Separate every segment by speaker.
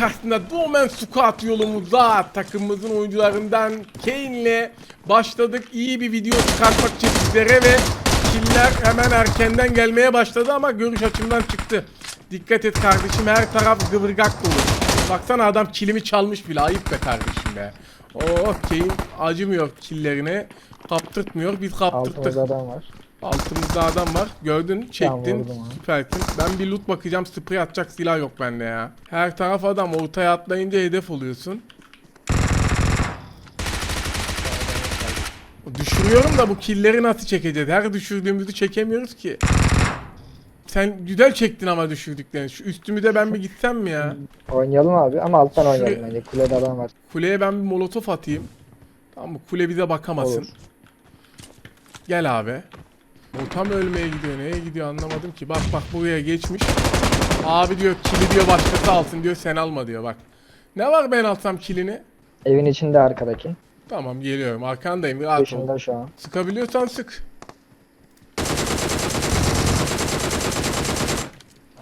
Speaker 1: karşısında Domen Squad yolumuza takımımızın oyuncularından Kane'le başladık. İyi bir video çıkartmak için sizlere ve killer hemen erkenden gelmeye başladı ama görüş açımdan çıktı. Dikkat et kardeşim her taraf gıvırgak dolu. Baksana adam kilimi çalmış bile ayıp be kardeşim be. Oh Kane acımıyor killerine. Kaptırtmıyor biz kaptırttık.
Speaker 2: Altımızda adam var.
Speaker 1: Altımızda adam var. Gördün, çektin. Süpersin. Ben bir loot bakacağım. Sprey atacak silah yok bende ya. Her taraf adam. Ortaya atlayınca hedef oluyorsun. Düşürüyorum da bu killeri nasıl çekeceğiz? Her düşürdüğümüzü çekemiyoruz ki. Sen güzel çektin ama düşürdüklerini. Şu üstümü de ben bir gitsem mi ya?
Speaker 2: Oynayalım abi ama alttan
Speaker 1: Şuraya-
Speaker 2: oynayalım bence. Kulede adam var.
Speaker 1: Kuleye ben bir molotof atayım. Tamam mı? Kule bize bakamasın.
Speaker 2: Olur.
Speaker 1: Gel abi. O tam ölmeye gidiyor. Neye gidiyor anlamadım ki. Bak bak buraya geçmiş. Abi diyor kili diyor başkası alsın diyor sen alma diyor bak. Ne var ben alsam kilini?
Speaker 2: Evin içinde arkadaki.
Speaker 1: Tamam geliyorum arkandayım rahat ol.
Speaker 2: Şu an.
Speaker 1: Sıkabiliyorsan sık.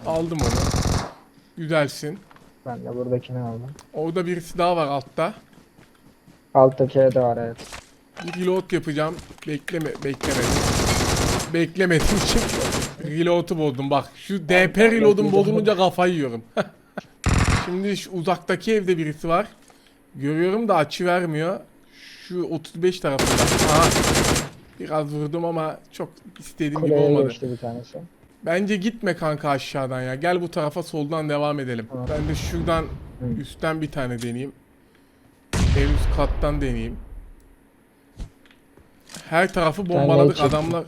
Speaker 1: Aldım onu. Güzelsin.
Speaker 2: Ben de buradakini aldım.
Speaker 1: Orada birisi daha var altta.
Speaker 2: Alttaki evde var evet.
Speaker 1: Bir reload yapacağım. Bekleme, beklemedim. Beklemediğim için reload'u bozdum. Bak şu DP reload'um bozulunca kafayı yiyorum. Şimdi şu uzaktaki evde birisi var. Görüyorum da açı vermiyor. Şu 35 tarafında. Aha. Biraz vurdum ama çok istediğim gibi
Speaker 2: Kuleye
Speaker 1: olmadı.
Speaker 2: geçti bir tanesi.
Speaker 1: Bence gitme kanka aşağıdan ya. Gel bu tarafa soldan devam edelim.
Speaker 2: Tamam.
Speaker 1: Ben de şuradan
Speaker 2: Hı.
Speaker 1: üstten bir tane deneyeyim. En üst kattan deneyeyim. Her tarafı bombaladık
Speaker 2: çektim.
Speaker 1: adamlar.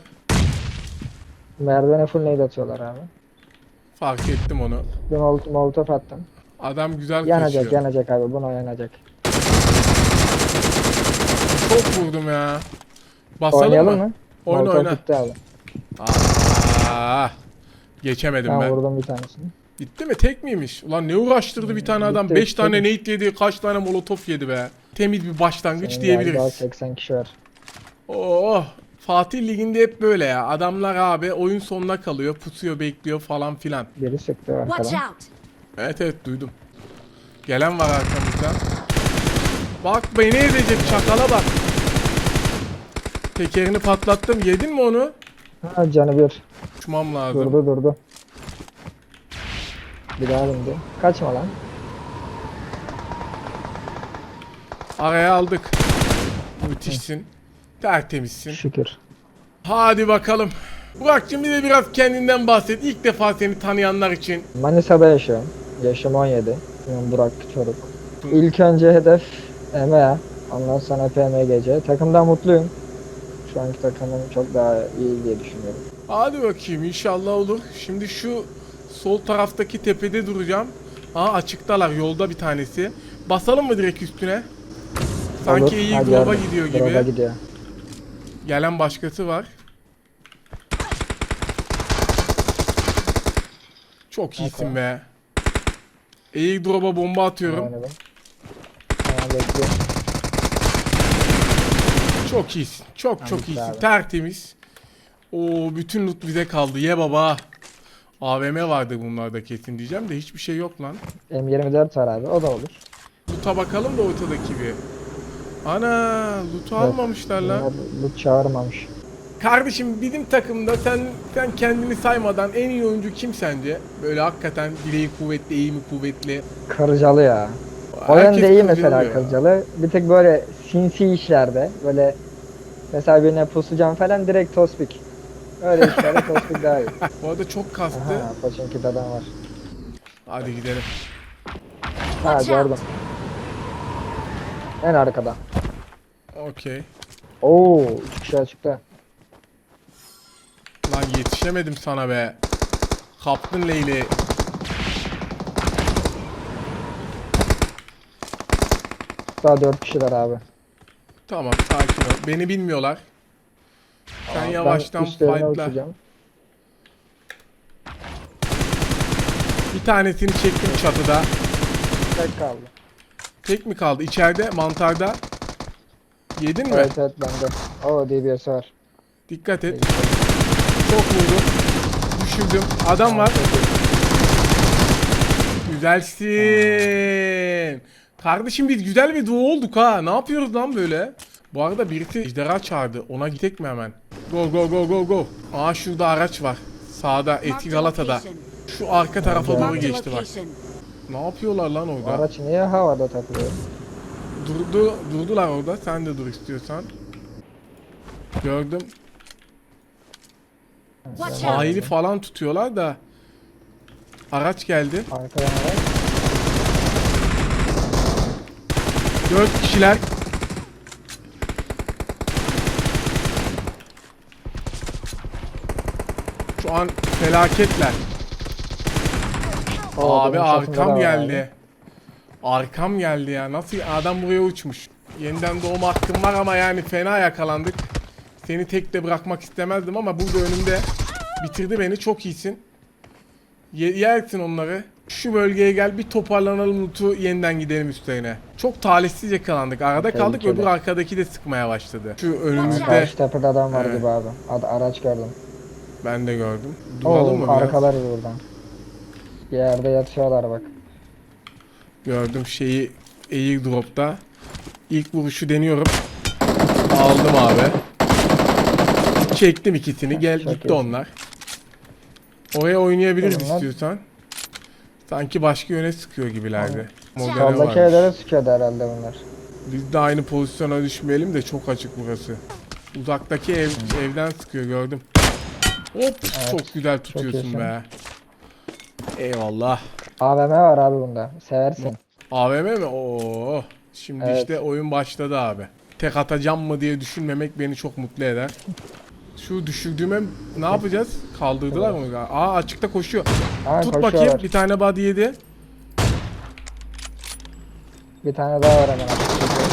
Speaker 2: Merdivene full nade atıyorlar abi.
Speaker 1: Fark ettim onu.
Speaker 2: Bir mol- molotof attım.
Speaker 1: Adam güzel
Speaker 2: Yanacak
Speaker 1: kaçıyor.
Speaker 2: yanacak abi. Buna yanacak.
Speaker 1: Çok vurdum ya. Basalım
Speaker 2: Oynayalım
Speaker 1: mı?
Speaker 2: mı?
Speaker 1: Oyna
Speaker 2: Molotof
Speaker 1: oyna.
Speaker 2: bitti abi.
Speaker 1: Aa, geçemedim
Speaker 2: Ben
Speaker 1: ben.
Speaker 2: vurdum bir tanesini.
Speaker 1: Bitti mi? Tek miymiş? Ulan ne uğraştırdı bir tane adam.
Speaker 2: bitti,
Speaker 1: 5
Speaker 2: bitti.
Speaker 1: tane nade yedi, kaç tane molotof yedi be. Temiz bir başlangıç
Speaker 2: Senin
Speaker 1: diyebiliriz.
Speaker 2: Daha 80 kişi var.
Speaker 1: Oh Fatih Ligi'nde hep böyle ya. Adamlar abi oyun sonuna kalıyor, pusuyor, bekliyor falan filan.
Speaker 2: Sıktı
Speaker 3: Watch
Speaker 2: arkadan.
Speaker 1: Evet evet duydum. Gelen var arkamızda. Bak beni ezecek çakala bak. Tekerini patlattım. Yedin mi onu?
Speaker 2: Ha canı bir.
Speaker 1: Uçmam lazım.
Speaker 2: Durdu durdu. Bir daha bindi. Kaçma lan.
Speaker 1: Araya aldık. Müthişsin. Tertemizsin.
Speaker 2: Şükür.
Speaker 1: Hadi bakalım. Burak'cığım bir de biraz kendinden bahset. İlk defa seni tanıyanlar için.
Speaker 2: Manisa'da yaşıyorum. Yaşım 17. Ben Burak Çoruk. İlk önce hedef EMEA. Ondan sonra PMGC. Takımdan mutluyum. Şu anki takımım çok daha iyi diye düşünüyorum.
Speaker 1: Hadi bakayım inşallah olur. Şimdi şu sol taraftaki tepede duracağım. Aa açıktalar yolda bir tanesi. Basalım mı direkt üstüne? Sanki
Speaker 2: Olur.
Speaker 1: iyi
Speaker 2: Hadi
Speaker 1: drop'a
Speaker 2: hadi.
Speaker 1: gidiyor gibi.
Speaker 2: Drop'a gidiyor.
Speaker 1: Gelen başkası var. Çok iyisin be. İyi drop'a bomba atıyorum. Çok iyisin. Çok çok iyisin.
Speaker 2: abi.
Speaker 1: Tertemiz. Oo bütün loot bize kaldı. Ye baba. AVM vardı bunlarda kesin diyeceğim de hiçbir şey yok lan.
Speaker 2: M24 var abi. O da olur.
Speaker 1: Loot'a bakalım da ortadaki bir. Ana loot'u almamışlar lan.
Speaker 2: Bunlar loot çağırmamış.
Speaker 1: Kardeşim bizim takımda sen sen kendini saymadan en iyi oyuncu kim sence? Böyle hakikaten bileği kuvvetli, eğimi kuvvetli.
Speaker 2: Kırcalı ya. O
Speaker 1: Herkes
Speaker 2: yönde iyi mesela
Speaker 1: kırılıyor.
Speaker 2: Kırcalı. Bir tek böyle sinsi işlerde böyle mesela birine pusacağım falan direkt tospik. Öyle işlerde tospik daha iyi.
Speaker 1: Bu arada çok kastı.
Speaker 2: Aha Paçinki'de adam var.
Speaker 1: Hadi gidelim.
Speaker 2: Ha
Speaker 3: Watch
Speaker 2: gördüm. En arkada.
Speaker 1: Okey.
Speaker 2: Oo, üç kişi açıkta.
Speaker 1: Lan yetişemedim sana be. Kaptın Leyli.
Speaker 2: Daha dört kişiler abi.
Speaker 1: Tamam sakin ol. Beni bilmiyorlar. Sen
Speaker 2: Ben
Speaker 1: yavaştan fightla. Bir tanesini çektim çatıda.
Speaker 2: Tek kaldı.
Speaker 1: Tek mi kaldı? İçeride mantarda. Yedin mi?
Speaker 2: Evet evet bende. Oo DBS var.
Speaker 1: Dikkat et. Çok vurdum. Düşürdüm. Adam var. Güzelsin. Kardeşim biz güzel bir duo olduk ha. Ne yapıyoruz lan böyle? Bu arada birisi ejderha çağırdı. Ona gidecek mi hemen? Go go go go go. Aa şurada araç var. Sağda
Speaker 3: a
Speaker 1: Galata'da. Şu arka tarafa doğru geçti bak. Ne yapıyorlar lan orada?
Speaker 2: Araç niye havada takılıyor?
Speaker 1: Durdu, durdular orada. Sen de dur istiyorsan. Gördüm. Sahili falan tutuyorlar da. Araç geldi.
Speaker 2: Arkaya araç.
Speaker 1: Dört kişiler. Şu an felaketler. Abi arkam
Speaker 2: var
Speaker 1: geldi. Arkam geldi ya. Nasıl adam buraya uçmuş. Yeniden doğum hakkım var ama yani fena yakalandık. Seni tek de bırakmak istemezdim ama burada önümde bitirdi beni. Çok iyisin. Ye- yersin onları. Şu bölgeye gel bir toparlanalım Lut'u yeniden gidelim üstlerine. Çok talihsiz yakalandık. Arada kaldık
Speaker 2: Tehlikeli.
Speaker 1: öbür arkadaki de sıkmaya başladı. Şu önümüzde
Speaker 2: Karşı tepede adam var
Speaker 1: Evet.
Speaker 2: gibi abi. Ad araç gördüm.
Speaker 1: ben de gördüm. Duralım mı
Speaker 2: Oo,
Speaker 1: biraz?
Speaker 2: arkalar buradan. Bir yerde yatıyorlar bak.
Speaker 1: Gördüm şeyi airdrop'ta. İlk vuruşu deniyorum. Aldım abi. Çektim ikisini. Gel
Speaker 2: Çok
Speaker 1: gitti
Speaker 2: iyisin.
Speaker 1: onlar. Oraya oynayabiliriz
Speaker 2: Onlar-
Speaker 1: istiyorsan. Sanki başka yöne sıkıyor gibilerdi. Modele
Speaker 2: Soldaki
Speaker 1: varmış.
Speaker 2: evlere sıkıyordu herhalde bunlar.
Speaker 1: Biz de aynı pozisyona düşmeyelim de çok açık burası. Uzaktaki ev evden sıkıyor gördüm. Hop çok güzel tutuyorsun
Speaker 2: iyisin.
Speaker 1: be. Eyvallah.
Speaker 2: AVM var abi bunda. Seversin.
Speaker 1: AVM mi? Oo. Şimdi
Speaker 2: Evet.
Speaker 1: işte oyun başladı abi. Tek atacağım mı diye düşünmemek beni çok mutlu eder. Şu düşürdüğüme ne yapacağız? Kaldırdılar mı? Aa açıkta koşuyor.
Speaker 2: Ha,
Speaker 1: Tut
Speaker 2: koşuyorlar.
Speaker 1: bakayım. Bir tane body yedi.
Speaker 2: Bir tane daha var hemen.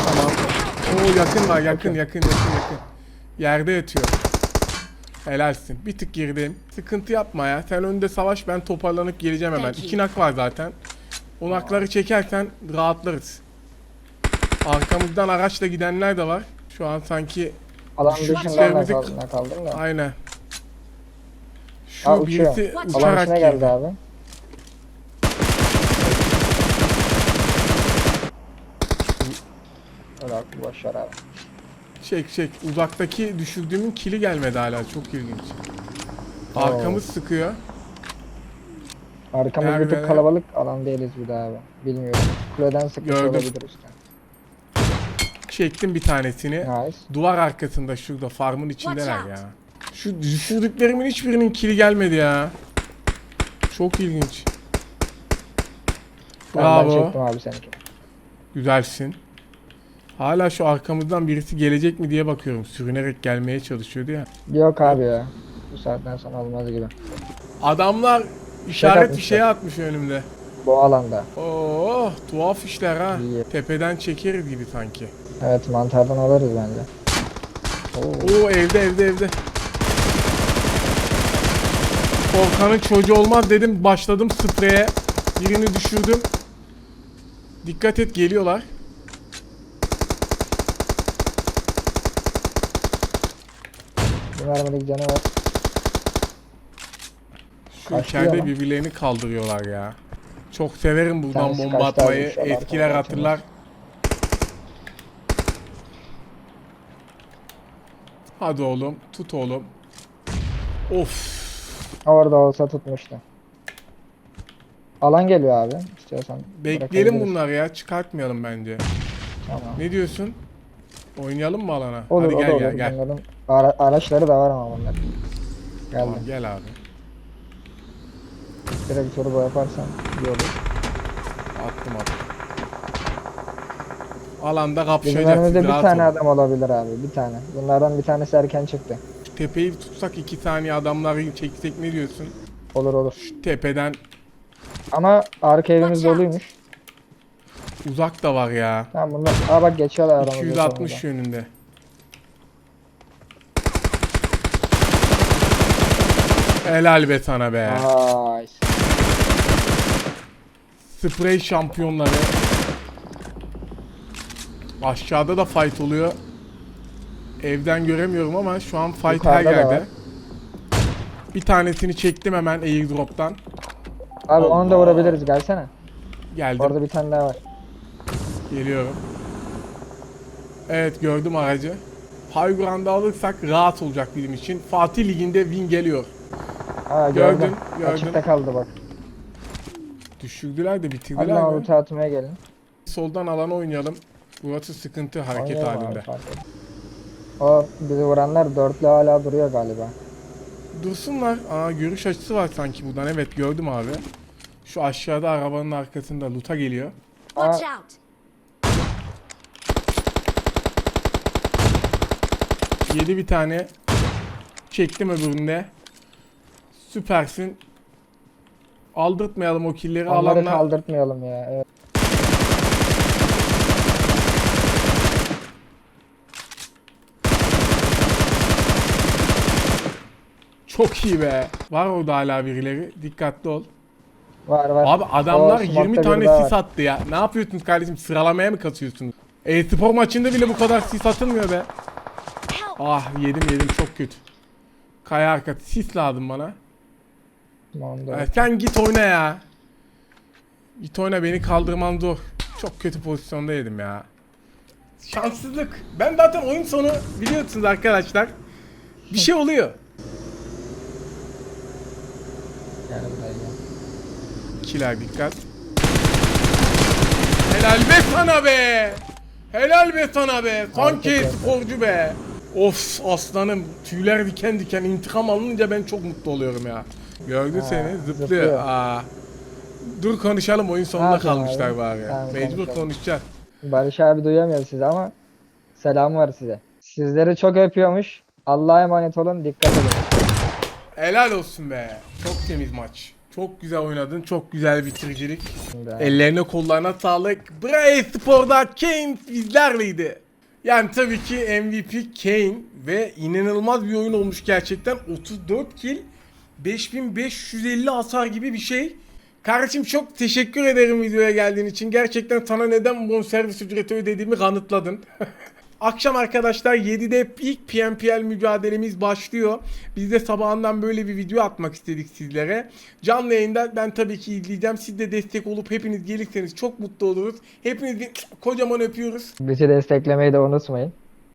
Speaker 1: Tamam. Oo yakın var yakın yakın yakın yakın. Yerde yatıyor. Helalsin. Bir tık girdim. Sıkıntı yapma ya. Sen önde savaş ben toparlanıp geleceğim hemen. İki nak var zaten. O nakları çekersen rahatlarız. Arkamızdan araçla gidenler de var. Şu an sanki
Speaker 2: Alan
Speaker 1: işlerimizi-
Speaker 2: kaldım, kaldım da.
Speaker 1: aynen. Şu
Speaker 2: Aa, uçuyor.
Speaker 1: birisi uçarak
Speaker 2: içine
Speaker 1: geldi.
Speaker 2: geldi abi. Boş ver abi.
Speaker 1: Çek çek. Uzaktaki düşürdüğümün kili gelmedi hala. Çok ilginç. Arkamız sıkıyor.
Speaker 2: Arkamız bir
Speaker 1: Nerede?
Speaker 2: tık kalabalık alan değiliz bir daha abi. Bilmiyorum. Kuleden sıkmış
Speaker 1: Gördüm.
Speaker 2: olabilir üstten.
Speaker 1: Çektim bir tanesini.
Speaker 2: Nice.
Speaker 1: Duvar arkasında şurada farmın içindeler
Speaker 3: Watch
Speaker 1: ya. Şu düşürdüklerimin hiçbirinin kili gelmedi ya. Çok ilginç.
Speaker 2: Ben, ben
Speaker 1: Bravo.
Speaker 2: çektim abi seninki.
Speaker 1: Güzelsin. Hala şu arkamızdan birisi gelecek mi diye bakıyorum. Sürünerek gelmeye çalışıyordu ya.
Speaker 2: Yok abi ya. Bu saatten sonra olmaz gibi.
Speaker 1: Adamlar işaret bir şey atmış önümde.
Speaker 2: Bu alanda.
Speaker 1: Oo, tuhaf işler ha.
Speaker 2: İyi.
Speaker 1: Tepeden çekeriz gibi sanki.
Speaker 2: Evet mantardan alırız bence. Oo.
Speaker 1: Oo evde evde evde. Korkanın çocuğu olmaz dedim. Başladım spreye. Birini düşürdüm. Dikkat et geliyorlar.
Speaker 2: Mermilik canı var.
Speaker 1: Şu
Speaker 2: Kaçtı
Speaker 1: içeride
Speaker 2: ya
Speaker 1: birbirlerini kaldırıyorlar ya. Çok severim buradan
Speaker 2: Tanesi
Speaker 1: bomba
Speaker 2: kaçtı
Speaker 1: atmayı.
Speaker 2: abi, şu an
Speaker 1: Etkiler
Speaker 2: arkada
Speaker 1: hatırlar. Hadi oğlum. Tut oğlum. Of.
Speaker 2: Orada olsa tutmuştu. Alan geliyor abi. İstiyorsan
Speaker 1: Bekleyelim
Speaker 2: bırakabiliriz.
Speaker 1: bunları ya. Çıkartmayalım bence.
Speaker 2: Tamam.
Speaker 1: Ne diyorsun? Oynayalım mı alana?
Speaker 2: Olur
Speaker 1: Hadi
Speaker 2: o
Speaker 1: gel
Speaker 2: da olur.
Speaker 1: gel gel.
Speaker 2: Bunların ara- araçları da var ama bunlar.
Speaker 1: Tamam,
Speaker 2: Geldim.
Speaker 1: gel abi.
Speaker 2: Direkt turbo yaparsan iyi olur.
Speaker 1: Attım attım. Alanda
Speaker 2: Bizim
Speaker 1: kapışacağız.
Speaker 2: önümüzde bir
Speaker 1: rahat
Speaker 2: tane
Speaker 1: ol.
Speaker 2: adam olabilir abi. Bir tane. Bunlardan bir tanesi erken çıktı.
Speaker 1: Şu Tepeyi tutsak iki saniye adamları çeksek ne diyorsun?
Speaker 2: Olur olur.
Speaker 1: Şu tepeden
Speaker 2: Ama arka evimiz doluymuş.
Speaker 1: uzak da var ya.
Speaker 2: Tamam bunlar. Aa bak geçiyorlar aramızda.
Speaker 1: 260
Speaker 2: sonunda.
Speaker 1: yönünde. Helal be sana be.
Speaker 2: Nice.
Speaker 1: Sprey şampiyonları. Aşağıda da fight oluyor. Evden göremiyorum ama şu an fight her
Speaker 2: da
Speaker 1: yerde.
Speaker 2: var.
Speaker 1: Bir tanesini çektim hemen airdrop'tan.
Speaker 2: Abi onu da vurabiliriz gelsene.
Speaker 1: Geldim.
Speaker 2: Orada bir tane daha var.
Speaker 1: Geliyorum. Evet gördüm aracı. High ground'ı alırsak rahat olacak bizim için. Fatih Ligi'nde win geliyor.
Speaker 2: Aa
Speaker 1: Gördün,
Speaker 2: gördüm.
Speaker 1: gördün.
Speaker 2: Açıkta kaldı bak.
Speaker 1: Düşürdüler de
Speaker 2: Hadi
Speaker 1: bitirdiler
Speaker 2: lan
Speaker 1: mi?
Speaker 2: ulti atmaya gelin.
Speaker 1: Soldan alana oynayalım. Burası sıkıntı hareket
Speaker 2: Oynayalım abi,
Speaker 1: halinde.
Speaker 2: etmez. O bizi vuranlar dörtlü hala duruyor galiba.
Speaker 1: Dursunlar. Aa görüş açısı var sanki buradan. Evet gördüm abi. Şu aşağıda arabanın arkasında loot'a geliyor.
Speaker 3: Watch
Speaker 2: Aa.
Speaker 3: out!
Speaker 1: Yedi bir tane. Çektim öbüründe. Süpersin. Aldırtmayalım o killeri
Speaker 2: Onları
Speaker 1: alanlar.
Speaker 2: kaldırtmayalım ya. Evet.
Speaker 1: Çok iyi be. Var orada hala birileri. Dikkatli ol.
Speaker 2: Var var.
Speaker 1: Abi adamlar
Speaker 2: O
Speaker 1: 20
Speaker 2: smoke'ta
Speaker 1: tane
Speaker 2: biri daha
Speaker 1: sis
Speaker 2: var.
Speaker 1: attı ya. Ne yapıyorsunuz kardeşim? Sıralamaya mı kasıyorsunuz? E-spor maçında bile bu kadar sis atılmıyor be. Ah yedim yedim çok kötü. Kaya arka sis lazım bana. Ya sen git oyna ya. Git oyna beni kaldırman zor. Çok kötü pozisyonda yedim ya. Şanssızlık. Ben zaten oyun sonu biliyorsunuz arkadaşlar. Bir şey oluyor. Kiler dikkat. Helal be sana be. Helal be sana be. Sanki sporcu be. Of aslanım tüyler diken diken intikam alınca ben çok mutlu oluyorum ya. Gördü seni zıplıyor.
Speaker 2: zıplıyor.
Speaker 1: Aa. Dur konuşalım oyun
Speaker 2: Ne
Speaker 1: sonunda
Speaker 2: yapayım
Speaker 1: kalmışlar
Speaker 2: abi?
Speaker 1: bari.
Speaker 2: Tamam,
Speaker 1: Mecbur
Speaker 2: konuşalım.
Speaker 1: konuşacağız.
Speaker 2: Barış abi duyamıyor sizi ama selam var size. Sizleri çok öpüyormuş. Allah'a emanet olun. Dikkat edin.
Speaker 1: Helal olsun be. Çok temiz maç. Çok güzel oynadın. Çok güzel bitiricilik.
Speaker 2: Şimdi.
Speaker 1: Ellerine kollarına sağlık. Bray Spor'da Kane bizlerleydi. Yani tabii ki MVP Kane ve inanılmaz bir oyun olmuş gerçekten. 34 kill, 5550 hasar gibi bir şey. Kardeşim çok teşekkür ederim videoya geldiğin için. Gerçekten sana neden bonservis ücreti ödediğimi kanıtladın. Akşam arkadaşlar 7'de ilk PMPL mücadelemiz başlıyor. Biz de sabahından böyle bir video atmak istedik sizlere. Canlı yayında ben tabii ki izleyeceğim. Siz de destek olup hepiniz gelirseniz çok mutlu oluruz. Hepinizi kocaman öpüyoruz.
Speaker 2: Bizi desteklemeyi de unutmayın.